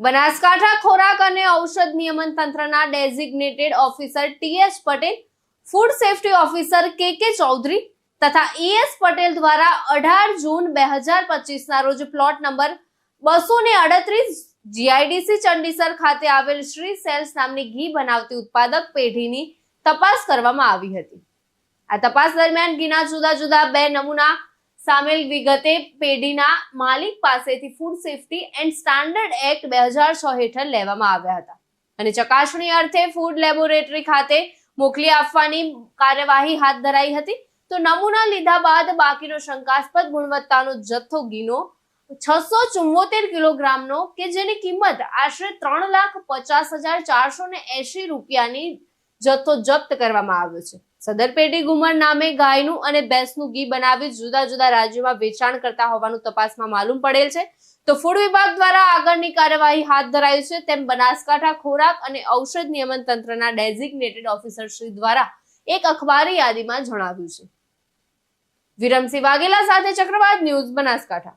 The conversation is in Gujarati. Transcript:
બનાસકાંઠા ખોરાક અને ઔષધ નિયમન તંત્રના designated officer T S Patel, food safety officer K K Chaudhary તથા એએસ પટેલ દ્વારા અઢાર જૂન બે હજાર પચીસના રોજ પ્લોટ નંબર બસો ને અડત્રીસ જીઆઈડીસી ચંડીસર ખાતે આવેલ શ્રી સેલ્સ નામની ઘી બનાવતી ઉત્પાદક પેઢીની તપાસ કરવામાં આવી હતી. આ તપાસ દરમિયાન ઘીના જુદા જુદા બે નમૂના સામેલ વિગતે પેઢીના માલિક પાસેથી food safety and standard act બે હજાર છ હેઠળ લેવામાં આવ્યા હતા. અને ચકાસણી અર્થે ફૂડ લેબોરેટરી ખાતે મોકલી આપવાની કાર્યવાહી હાથ ધરાઈ હતી. તો નમૂના લીધા બાદ બાકીનો શંકાસ્પદ ગુણવત્તાનો જથ્થો ગીનો છસો ચુમ્મોતેર કિલોગ્રામનો કે જેની કિંમત આશરે ત્રણ લાખ પચાસ હજાર ચારસો ને એસી રૂપિયાની જથ્થો જપ્ત કરવામાં આવ્યો છે. સદર પેઢી ગુમર નામે ગાયનું અને ભેંસનું ઘી બનાવી જુદા જુદા રાજ્યોમાં વેચાણ કરતા હોવાનું તપાસમાં માલુમ પડેલ છે. તો ફૂડ વિભાગ દ્વારા આગળની કાર્યવાહી હાથ ધરાઈ છે. તેમ બનાસકાંઠા ખોરાક અને ઔષધ નિયમન તંત્રના ડેઝિગ્નેટેડ ઓફિસર શ્રી દ્વારા એક અખબારી યાદીમાં જણાવ્યું છે. વિરમસિંહ વાઘેલા સાથે ચક્રવાત ન્યૂઝ બનાસકાંઠા.